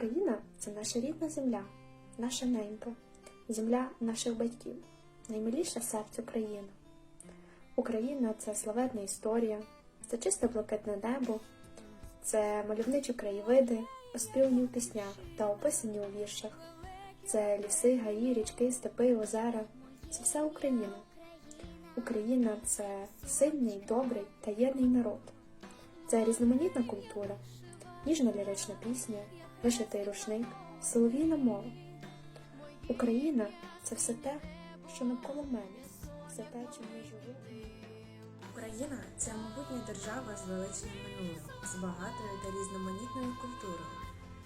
Україна це наша рідна земля, наша ненька, земля наших батьків, наймиліше серце України. Україна це славетна історія, це чисте блакитне небо, це мальовничі краєвиди, оспівані в піснях та описані у віршах. Це ліси, гаї, річки, степи, озера. Це все Україна. Україна це сильний, добрий та єдний народ. Це різноманітна культура, ніжна лірична пісня, вишитий рушник, солов'їна мова. Україна це все те, що навколо мене, все те, чим я живу. Україна це могутня держава з величним минулим, з багатою та різноманітною культурою.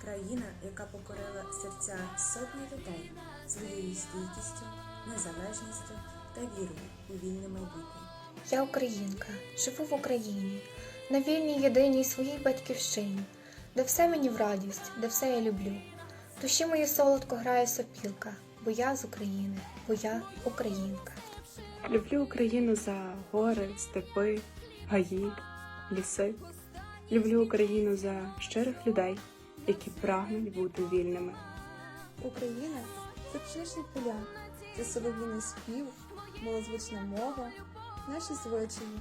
Країна, яка покорила серця сотні людей своєю стійкістю, незалежністю та вірою у вільне майбутнє. Я українка, живу в Україні, на вільній єдиній своїй батьківщині, де все мені в радість, де все я люблю. Душі моїй солодко грає сопілка, бо я з України, бо я українка. Люблю Україну за гори, степи, гаї, ліси. Люблю Україну за щирих людей, які прагнуть бути вільними. Україна це пшеничний поля, це солов'їний спів, малозвучна мова, наші звичаї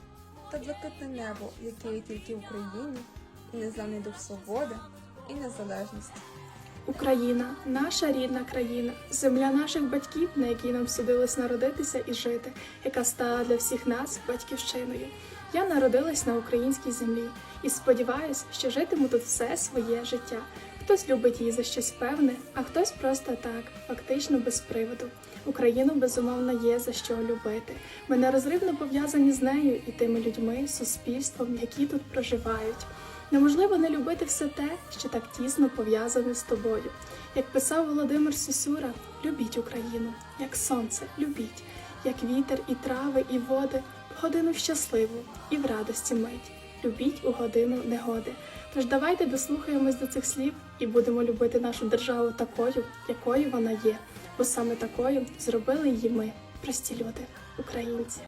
та блакитне небо, яке є тільки в Україні, незламний дух свободи і незалежності. Україна, наша рідна країна, земля наших батьків, на якій нам судилось народитися і жити, яка стала для всіх нас батьківщиною. Я народилась на українській землі і сподіваюся, що житиму тут все своє життя. Хтось любить її за щось певне, а хтось просто так, фактично без приводу. Україну безумовно є за що любити. Ми нерозривно пов'язані з нею і тими людьми, суспільством, які тут проживають. Неможливо не любити все те, що так тісно пов'язане з тобою. Як писав Володимир Сюсюра, любіть Україну, як сонце, любіть, як вітер і трави, і води, в годину щасливу і в радості мить. Любіть у годину негоди. Тож давайте дослухаємось до цих слів і будемо любити нашу державу такою, якою вона є, бо саме такою зробили її ми, прості люди, українці.